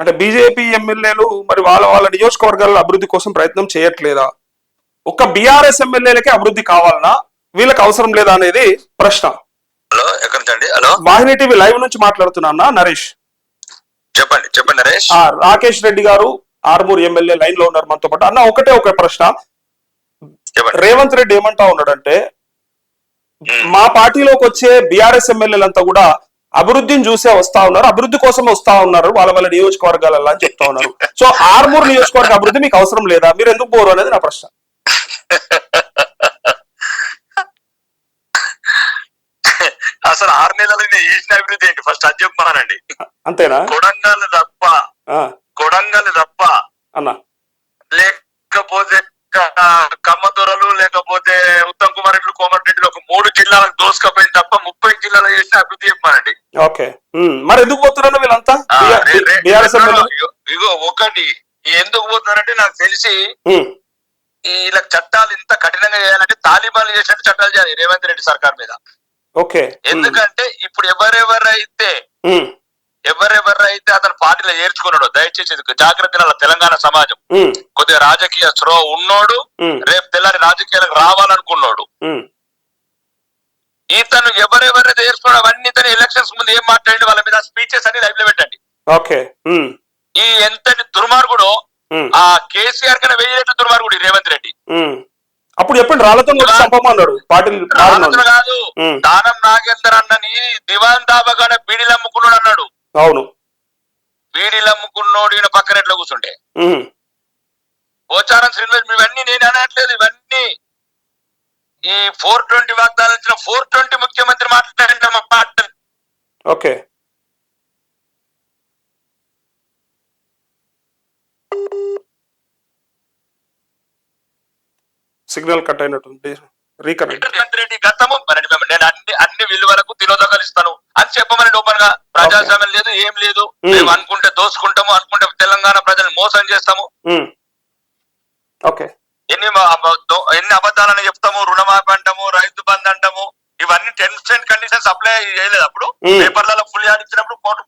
అంటే బీజేపీ ఎమ్మెల్యేలు మరి వాళ్ళ వాళ్ళ నియోజకవర్గాల అభివృద్ధి కోసం ప్రయత్నం చేయట్లేదా? ఒక్క బీఆర్ఎస్ ఎమ్మెల్యేలకే అభివృద్ధి కావాలనా? వీళ్ళకి అవసరం లేదా అనేది ప్రశ్న. హలో వాహిని టీవీ లైవ్ నుంచి మాట్లాడుతున్నా నరేష్. చెప్పండి చెప్పండి నరేష్. రాకేష్ రెడ్డి గారు ఆర్మూర్ ఎమ్మెల్యే లైన్లో ఉన్నారు మనతో పాటు. అన్న ఒకటే ఒక ప్రశ్న. రేవంత్ రెడ్డి ఏమంటా ఉన్నాడంటే. మా పార్టీలోకి వచ్చే బీఆర్ఎస్ ఎమ్మెల్యేలంతా కూడా అభివృద్ధిని చూసే వస్తా ఉన్నారు అభివృద్ధి కోసం వస్తా ఉన్నారు వాళ్ళ వాళ్ళ నియోజకవర్గాలలో అని చెప్తా ఉన్నారు. సో ఆర్మూర్ నియోజకవర్గ అభివృద్ధి మీకు అవసరం లేదా? మీరు ఎందుకు పోరు అనేది నా ప్రశ్న. అసలు ఆరు నెలలు చేసిన అభివృద్ధి ఏంటి? ఫస్ట్ అది చెప్పమానండి అంతేనా? కొడంగల్ తప్ప కొడంగల్ తప్ప అన్న. లేకపోతే కమ్మదొరలు లేకపోతే ఉత్తమ్ కుమార్ రెడ్డి కోమటిరెడ్డి ఒక మూడు జిల్లాలకు దోసుకపోయింది తప్ప ముప్పై జిల్లాలు చేసిన అభివృద్ధి చెప్పానండి ఓకే. మరి ఎందుకు పోతున్నారు వీళ్ళంతా? ఇగో- ఒకటి ఎందుకు పోతున్నారంటే నాకు తెలిసి వీళ్ళకి చట్టాలు ఇంత కఠినంగా చేయాలంటే తాలిబాన్లు చేసినట్టు చట్టాలు చేయాలి రేవంత్ రెడ్డి సర్కార్ మీద. ఓకే. ఎందుకంటే ఇప్పుడు ఎవరెవరైతే ఎవరెవరైతే అతను పార్టీలో చేర్చుకున్నాడో దయచేసి జాగ్రత్త తెలంగాణ సమాజం. కొద్దిగా రాజకీయ స్రో ఉన్నోడు రేపు తెల్లారి రాజకీయాలకు రావాలనుకున్నాడు. ఇతను ఎవరెవరైతే చేర్చుకున్నాడో అవన్నీ ఇతను ఎలక్షన్స్ ముందు ఏం మాట్లాడి వాళ్ళ మీద స్పీచెస్ అన్ని లైవ్లో పెట్టండి. ఓకే. ఈ ఎంతటి దుర్మార్గుడు ఆ కేసీఆర్ కన్నా వెయ్యి రెట్లు దుర్మార్గుడు రేవంత్ రెడ్డి. అప్పుడు చెప్పండి రాళ్ళతో కొట్టి చంపమన్నాడు పార్టీ రానందున కాదు దానం నాగేందర్ అన్నని దివాన్ దాబాగానే బీడీలు అమ్ముకున్నాడు అన్నాడు. అవును. బీడీలు అమ్ముకున్నోడు ఈయన పక్కన ఎట్లా కూర్చుంటే? పోచారం శ్రీనివాస్ ఇవన్నీ నేను అనట్లేదు ఇవన్నీ. ఈ ఫోర్ ట్వంటీ వాగ్దానం ఇచ్చిన ఫోర్ ట్వంటీ ముఖ్యమంత్రి మాట్లాడిన మా పార్టీ ఓకే. సిగ్నల్ కట్ అయినట్టుంది. రీకనెక్ట్. రెడ్డి గతము మరి నేను అన్ని అన్ని విలువలకు తిలోదకాలు ఇస్తాను. అని చెప్పమని ఓపెన్గా ప్రజాస్వామ్యం లేదు ఏం లేదు. మేము. అనుకుంటే దోసుకుంటాము అనుకుంటే తెలంగాణ ప్రజలు మోసం చేస్తాము. ఓకే. ఎన్ని ఎన్ని అబద్ధాలని చెప్తాము రుణమాఫీ అంటాము రైతు బంద్ అంటాము ఇవన్నీ టెన్స్ అండ్ కండిషన్స్ అప్లై చేయలేదు అప్పుడు. పేపర్లలో ఫుల్ యాడ్ ఇచ్చినప్పుడు కోర్టు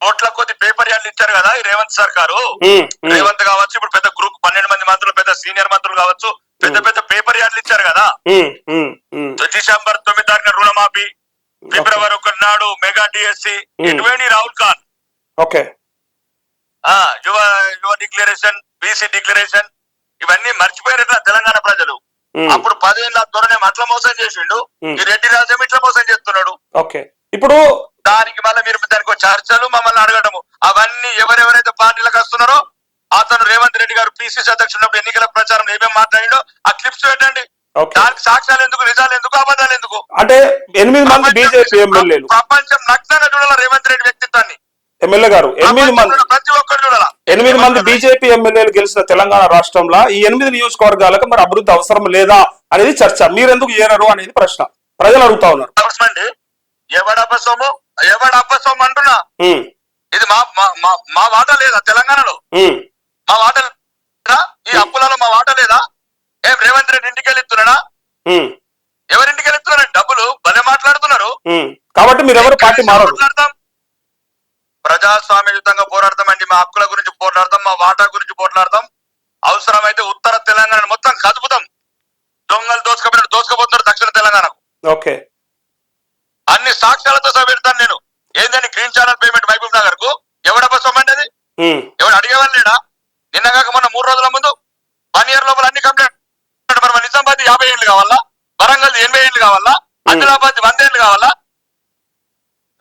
కోట్ల కొద్ది పేపర్ యాడ్లు ఇచ్చారు కదా ఈ రేవంత్ సర్కారు రేవంత్ కావచ్చు ఇప్పుడు పెద్ద గ్రూప్ పన్నెండు మంది మంత్రులు పెద్ద సీనియర్ మంత్రులు కావచ్చు పెద్ద పెద్ద పేపర్ యాడ్లు ఇచ్చారు కదా. డిసెంబర్ తొమ్మిది తారీఖున రుణమాఫీ ఫిబ్రవరి ఒకటి నాడు మెగా డిఎస్సి. ఎటువంటి రాహుల్ ఖాన్? ఓకే. ఆ యువ యువ డిక్లరేషన్ బీసీ డిక్లరేషన్ ఇవన్నీ మర్చిపోయారట తెలంగాణ ప్రజలు. అప్పుడు పదేళ్ళ ధోరణి అట్లా మోసం చేసిండు. ఈ రెడ్డి రాజ్యం ఇట్లా మోసం చేస్తున్నాడు? ఓకే. ఇప్పుడు దానికి మళ్ళీ మీరు దానికి చర్చలు మమ్మల్ని అడగడము అవన్నీ ఎవరెవరైతే పార్టీలకు వస్తున్నారో అతను రేవంత్ రెడ్డి గారు పిసిసి అధ్యక్షుడు ఎన్నికల ప్రచారం ఏమేమి మాట్లాడిండో ఆ క్లిప్స్ పెట్టండి. దానికి సాక్ష్యాలు ఎందుకు నిజాలు ఎందుకు అబద్ధాలు ఎందుకు? అంటే ఎనిమిది మంది బీజేపీ ఎమ్మెల్యేలు. ప్రపంచం నగ్నంగా చూడాల రేవంత్ రెడ్డి వ్యక్తిత్వాన్ని? ఎమ్మెల్యే గారు ఎనిమిది మంది. ప్రతి ఒక్కరు చూడాల? ఎనిమిది మంది బీజేపీ ఎమ్మెల్యేలు గెలిచిన తెలంగాణ రాష్ట్రంలో ఈ ఎనిమిది నియోజకవర్గాలకు మరి అభివృద్ధి అవసరం లేదా అనేది చర్చ. మీరెందుకు ఏరరు అనేది ప్రశ్న. ప్రజలు అడుగుతా ఉన్నారు. అండి ఎవడ అంటున్నా. ఇది మా మా- వాట లేదా తెలంగాణలో? మా వాట ఈ అప్పులలో మా వాట లేదా? ఏం రేవంత్ రెడ్డి ఇంటికి వెళ్ళిస్తున్నాడా ఎవరింటికి వెళ్తున్నారు డబ్బులు. భలే మాట్లాడుతున్నారు. కాబట్టి మీరు ఎవరు పార్టీ మాట్లాడతాం? ప్రజాస్వామ్యయుతంగా పోరాడతాం అండి మా హక్కుల గురించి పోరాడతాం. మా వాటా గురించి పోరాడతాం. అవసరమైతే ఉత్తర తెలంగాణ మొత్తం కదుపుతాం. దొంగలు దోసుకపోయినట్టు దోసుకపోతున్నారు దక్షిణ తెలంగాణకు. ఓకే. అన్ని సాక్ష్యాలతో పెడతాను నేను. ఏందని గ్రీన్ ఛానల్ పేమెంట్ మహబూబ్ నగర్కు ఎవడ అండి అది ఎవడు అడిగేవాళ్ళు లేడా? నిన్న కాక మొన్న మూడు రోజుల ముందు వన్ ఇయర్ లోపల అన్ని కంప్లైంట్ మరి మన నిజామాబాద్ యాభై ఏళ్ళు కావాలా? వరంగల్ ఎనభై ఏళ్ళు కావాలా? ఆదిలాబాద్ వంద ఏళ్ళు కావాలా?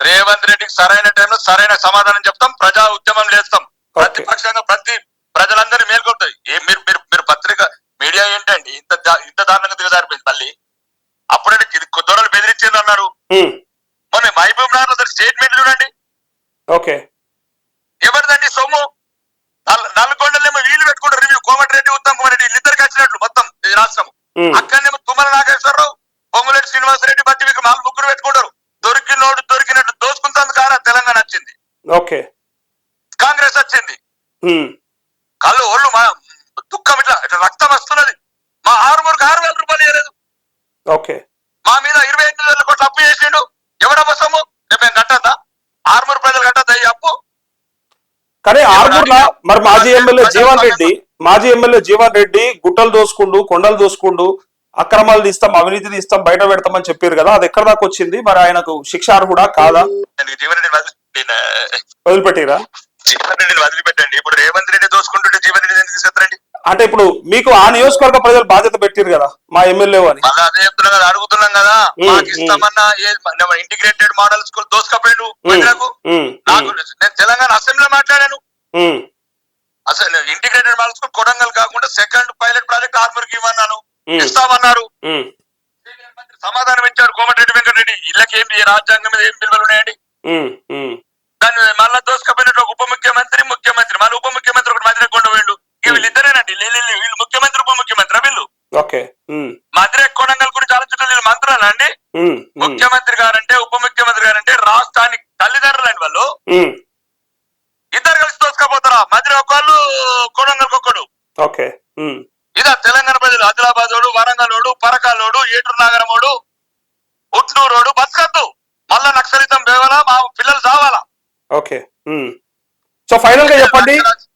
రేవంత్ రెడ్డికి సరైన టైంలో సరైన సమాధానం చెప్తాం ప్రజా ఉద్యమం లేస్తాం. ప్రతిపక్షంగా ప్రతి ప్రజలందరూ మేల్కొంటాయి. ఏ మీరు మీరు మీరు పత్రిక మీడియా ఏంటండి? ఇంత ఇంత దారుణంగా దిగజారిపోయింది మళ్ళీ. అప్పుడే దొరలు బెదిరించేది అన్నారు. మొన్న మహబూబ్ నగర్ స్టేట్మెంట్ చూడండి. ఓకే. ఎవరిదండి సొమ్ము? నల్- నల్గొండలేమో వీళ్ళు పెట్టుకుంటారు రివ్యూ. కోమటిరెడ్డి ఉత్తమ్ కుమార్ రెడ్డి వీళ్ళిద్దరికి వచ్చినట్లు మొత్తం రాష్ట్రం అక్కడనేమో తుమ్మల నాగేశ్వరరావు పొంగులేటి శ్రీనివాసరెడ్డి బట్టి విక్రమ్ వాళ్ళు ముగ్గురు పెట్టుకుంటారు. దొరికినోడు దొరికినట్టు దోసుకుంటుంది కారా తెలంగాణ వచ్చింది. ఓకే. కాంగ్రెస్ వచ్చింది. కళ్ళు ఒళ్ళు మా దుఃఖం ఇట్లా ఇట్లా రక్తం వస్తున్నది. మా ఆరుమూరుకు ఆరు వేల రూపాయలు ఇవ్వలేదు ఓకే. మా మీద ఇరవై ఎనిమిది వేల కోట్లు అప్పు చేసిండు. ఎవడబ్బ సొమ్ము? రేపు మేము కట్టద్దా? ఆరుమూరు ప్రజలు కట్టద్దా ఈ అప్పు? కానీ ఆర్మూర్ల మరి మాజీ ఎమ్మెల్యే జీవన్ రెడ్డి మాజీ ఎమ్మెల్యే జీవన్ రెడ్డి గుట్టలు దోసుకుండు కొండలు దోసుకుండు అక్రమాలు తీస్తాం అవినీతి తీస్తాం బయట పెడతామని చెప్పారు కదా అది ఎక్కడ దాకా వచ్చింది? మరి ఆయనకు శిక్షార్హుడా కాదా? వదిలిపెట్టిరా? జీవన్ రెడ్డిని వదిలిపెట్టండి. ఇప్పుడు రేవంత్ రెడ్డి దోసుకుంటుంటే జీవన్ రెడ్డి ఎందుకు అంటే ఇప్పుడు మీకు ఆ నియోజకవర్గ ప్రజలు బాధ్యత పెట్టారు కదా మా ఎమ్మెల్యే అని. అదే చెప్తున్నా కదా అడుగుతున్నాం కదా మాకు ఇస్తామన్నా ఇంటిగ్రేటెడ్ మోడల్ స్కూల్ దోసుకపోయాడు నాకు నేను తెలంగాణ అసెంబ్లీలో మాట్లాడాను. అసలు ఇంటిగ్రేటెడ్ మోడల్ స్కూల్ కొడంగల్ కాకుండా సెకండ్ పైలట్ ప్రాజెక్ట్ ఆర్మూర్కి ఇవ్వన్నాను ఉమ్, ఇస్తామన్నారు. సమాధానం ఇచ్చారు కోమటిరెడ్డి వెంకటరెడ్డి. ఇళ్ళకి ఏం రాజ్యాంగం మీద ఏం విలువలు ఉన్నాయండి? దాన్ని మళ్ళా దోసుకపోయినట్టు ఒక ఉప ముఖ్యమంత్రి ముఖ్యమంత్రి మళ్ళీ ఉప ముఖ్యమంత్రి ఒకటి మధ్య కొండ వీళ్ళిద్దరేనండి లే- లే, వీళ్ళు ముఖ్యమంత్రి ఉప ముఖ్యమంత్రి వీళ్ళు? ఓకే. మధ్య కొడంగల్ గురించి ఆలోచించడం వీళ్ళు మంత్రాలు అండి? ముఖ్యమంత్రి గారంటే ఉప ముఖ్యమంత్రి గారంటే రాష్ట్రానికి తల్లిదండ్రులు అండి వాళ్ళు దోసుకపోతారా మధ్య ఒకళ్ళు కొడంగల్ ఒక్కడు. ఓకే. ఇదా తెలంగాణ ప్రజలు. ఆదిలాబాద్ వాడు వరంగల్ పరకాలోడు ఏటూరు నాగరమోడు ఉట్నూరోడు బతకద్దు. మళ్ళా నక్సలితం బేవాలా మా పిల్లలు చావాలా? ఓకే. సో ఫైనల్గా చెప్పండి.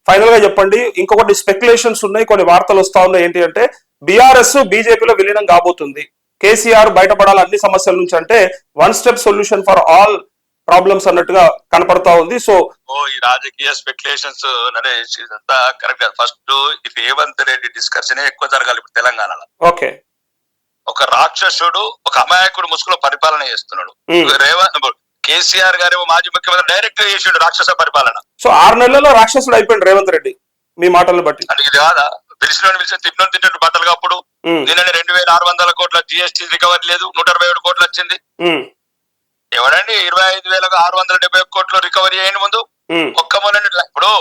ఫైనల్గా చెప్పండి. ఇంకొకటి స్పెక్యులేషన్స్ ఉన్నాయి. కొన్ని వార్తలు వస్తా ఉన్నాయి. ఏంటి అంటే బీఆర్ఎస్ బీజేపీలో విలీనం కాబోతుంది. కేసీఆర్ బయటపడాలి అన్ని సమస్యల నుంచి అంటే one step solution for all problems అన్నట్టుగా కనపడతా ఉంది. సో ఓ ఈ రాజకీయ స్పెక్యులేషన్స్ నరేష్ ఇదంతా కరెక్ట్ కాదు. ఫస్ట్ ఈ రేవంత్ రెడ్డి డిస్కషన్ ఎక్కువ జరగాలి ఇప్పుడు తెలంగాణలో. ఓకే. ఒక రాక్షసుడు ఒక అమాయకుడు ముసుగులో పరిపాలన చేస్తున్నాడు. ఉమ్. రేవంత్ కేసీఆర్ గారు మాజీ ముఖ్యమంత్రి డైరెక్ట్గా చేసిండు రాక్షస పరిపాలన. సో ఆరు నెలల్లో రాక్షసుడు అయిపోయింది రేవంత్ రెడ్డి మీ మాటలను బట్టి. అంటే ఇది కాదా? పిలిచిన పిలిచిన తిట్టిన తిట్టినట్టు బట్టలు కప్పుడు. ఉమ్, నిన్న రెండు వేల ఆరు వందల కోట్ల జిఎస్టీ రికవరీ లేదు నూట అరవై ఏడు కోట్లు వచ్చింది. ఉమ్, ఎవడండి ఇరవై ఐదు వేలకు ఆరు వందల డెబ్బై ఒక్క కోట్లు రికవరీ అయ్యింది ముందు. ఒక్క మొన్న ఇప్పుడు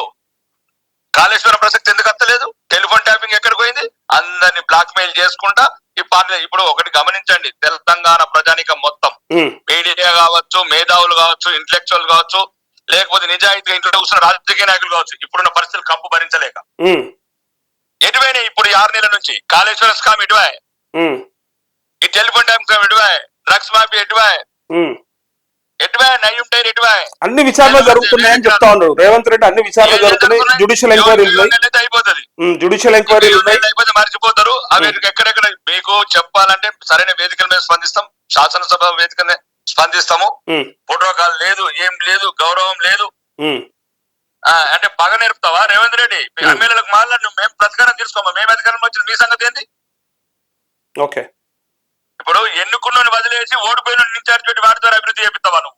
కాళేశ్వరం ప్రసక్తి ఎందుకు అత్తలేదు? టెలిఫోన్ ట్యాపింగ్ ఎక్కడికి పోయింది? అందరిని బ్లాక్ మెయిల్ చేసుకుంటా ఈ పార్టీ ఇప్పుడు ఒకటి గమనించండి. తెలంగాణ ప్రజానికం మొత్తం. మీడియా కావచ్చు మేధావులు కావచ్చు ఇంటలెక్చువల్ కావచ్చు లేకపోతే నిజాయితీగా ఇంట్లో కూర్చున్న రాజకీయ నాయకులు కావచ్చు. ఇప్పుడున్న పరిస్థితులు కంపు భరించలేక. ఉమ్, ఎటువైనాయి ఇప్పుడు ఆరు నెలల నుంచి కాళేశ్వర స్కామ్ ఉమ్, ఈ టెలిఫోన్ ట్యాపింగ్ స్కామ్ ఎటువాయ్ డ్రగ్స్ మాఫీ ఎటువాయ్ అన్ని విచారణ జరుగుతున్నాయని చెప్తా ఉన్నారు రేవంత్ రెడ్డి అన్ని విచారణ జరుగుతున్నాయి. జుడిషియల్ ఎంక్వైరీలు ఉన్నాయి. జుడిషియల్ ఎంక్వైరీలు ఉన్నాయి. మర్చిపోతారు. అవి ఎక్కడెక్కడ? మీకు చెప్పాలంటే సరైన వేదికల మీద స్పందిస్తాం. శాసనసభ వేదిక స్పందిస్తాము. ప్రోటోకాల్ లేదు ఏం లేదు గౌరవం లేదు. అంటే బాగా నేర్పుతావా రేవంత్ రెడ్డి. ఎమ్మెల్యేలకు మాట్లాడి మేము ప్రతికారం తీసుకోమా? మేము అధికారంలో వచ్చిన మీ సంగతి ఏంటి ఓకే. ఇప్పుడు ఎన్నుకున్న వదిలేసి ఓడిపోయిన ఇన్ఛార్జ్ పెట్టి వాడి ద్వారా అభివృద్ధి చేపిస్తావా నువ్వు.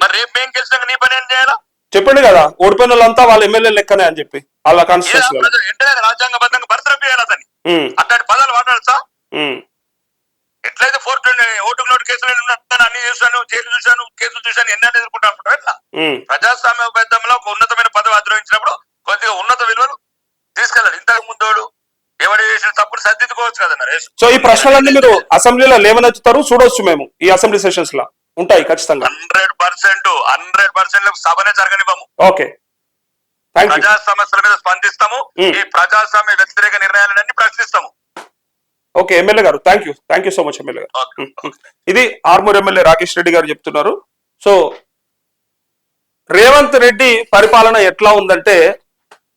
మరి రేపు మేము గెలిచినాక నీ పని ఏం చేయాలా? చెప్పండి కదా ఓడిపోయిన వాళ్ళంతా వాళ్ళ ఎమ్మెల్యే లెక్కనే అని చెప్పి వాళ్ళ కాన్స్టిట్యూన్సీ వెంటనే రాజ్యాంగబద్ధంగా బర్తరఫ్ చేయాలి అతని అట్లాంటి పదాలు వాడచ్చా ఎట్లయితే ఫోర్ ఓటు నోటు కేసులు అన్ని చూశాను జైలు చూశాను కేసులు చూశాను ఎన్నైనా ఎదుర్కొంటాను ఎట్లా? ప్రజాస్వామ్య బద్దంలో ఒక ఉన్నతమైన పదవి అధిరోహించినప్పుడు కొద్దిగా ఉన్నత విలువలు తీసుకెళ్ళాలి. ఇంతకు ముందోడు ఎవడు చేసిన తప్పుడు సర్దిద్దుకోవచ్చు కదా నరేష్. సో ఈ ప్రశ్నలన్నీ మీరు అసెంబ్లీలో లేవనెత్తుతారు చూడొచ్చు మేము ఈ అసెంబ్లీ సెషన్స్లో. ఉంటాయి ఖచ్చితంగా. హండ్రెడ్ పర్సెంట్ హండ్రెడ్ పర్సెంట్ సభనే జరగనివ్వము. ఓకే. ప్రజా సమస్యల మీద స్పందిస్తాము. Hmm. ఈ ప్రజాస్వామ్య వ్యతిరేక నిర్ణయాలన్నీ ప్రశ్నిస్తాము. ఓకే ఎమ్మెల్యే గారు thank you thank you so much MLA గారు. ఓకే. ఇది ఆర్మూర్ ఎమ్మెల్యే రాకేష్ రెడ్డి గారు చెప్తున్నారు. సో రేవంత్ రెడ్డి పరిపాలన ఎట్లా ఉందంటే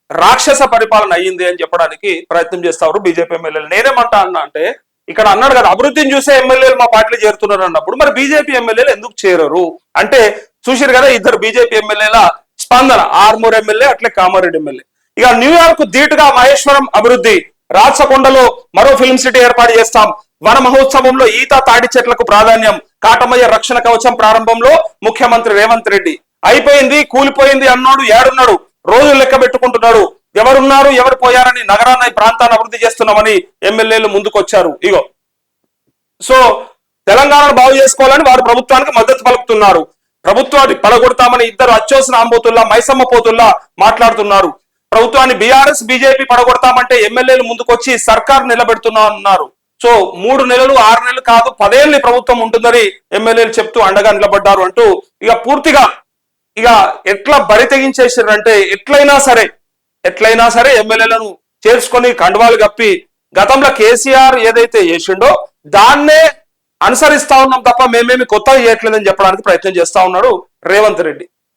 రాక్షస పరిపాలన అయ్యింది అని చెప్పడానికి ప్రయత్నం చేస్తారు బీజేపీ ఎమ్మెల్యేలు. నేనేమంటా అన్నా అంటే ఇక్కడ అన్నాడు కదా అభివృద్ధిని చూసే ఎమ్మెల్యేలు మా పార్టీలో చేరుతున్నారు అన్నప్పుడు మరి బీజేపీ ఎమ్మెల్యేలు ఎందుకు చేరరు? అంటే చూసారు కదా ఇద్దరు బీజేపీ ఎమ్మెల్యేల స్పందన ఆర్మూర్ ఎమ్మెల్యే అట్లే కామారెడ్డి ఎమ్మెల్యే. ఇక న్యూయార్క్ ధీటుగా మహేశ్వరం అభివృద్ధి రాచకొండలో మరో ఫిల్మ్ సిటీ ఏర్పాటు చేస్తాం. వన మహోత్సవంలో ఈత తాడి చెట్లకు ప్రాధాన్యం కాటమయ్య రక్షణ కవచం ప్రారంభంలో ముఖ్యమంత్రి రేవంత్ రెడ్డి. అయిపోయింది కూలిపోయింది అన్నాడు ఏడున్నాడు. రోజులు లెక్క పెట్టుకుంటున్నాడు. ఎవరున్నారు ఎవరు పోయారని నగరాన్ని ప్రాంతాన్ని అభివృద్ధి చేస్తున్నామని ఎమ్మెల్యేలు ముందుకొచ్చారు. ఇగో. సో తెలంగాణను బాగు చేసుకోవాలని వారు ప్రభుత్వానికి మద్దతు పలుకుతున్నారు. ప్రభుత్వాన్ని పడగొడతామని ఇద్దరు అచ్చోసిన ఆంబోతుల్లా మైసమ్మ పోతుల్లా మాట్లాడుతున్నారు. ప్రభుత్వాన్ని బీఆర్ఎస్ బీజేపీ పడగొడతామంటే ఎమ్మెల్యేలు ముందుకొచ్చి సర్కార్ నిలబెడుతున్నా అన్నారు. సో మూడు నెలలు ఆరు నెలలు కాదు పదేళ్ళు ప్రభుత్వం ఉంటుందని ఎమ్మెల్యేలు చెప్తూ అండగా నిలబడ్డారు అంటూ ఇక పూర్తిగా ఇక ఎట్లా బరి తెగించేసారంటే ఎట్లయినా సరే ఎట్లయినా సరే ఎమ్మెల్యేలను చేర్చుకొని కండువాలు కప్పి గతంలో కేసీఆర్ ఏదైతే చేసిండో దాన్నే అనుసరిస్తా ఉన్నాం తప్ప మేమేమి కొత్తగా చేయట్లేదని చెప్పడానికి ప్రయత్నం చేస్తా ఉన్నాడు రేవంత్ రెడ్డి.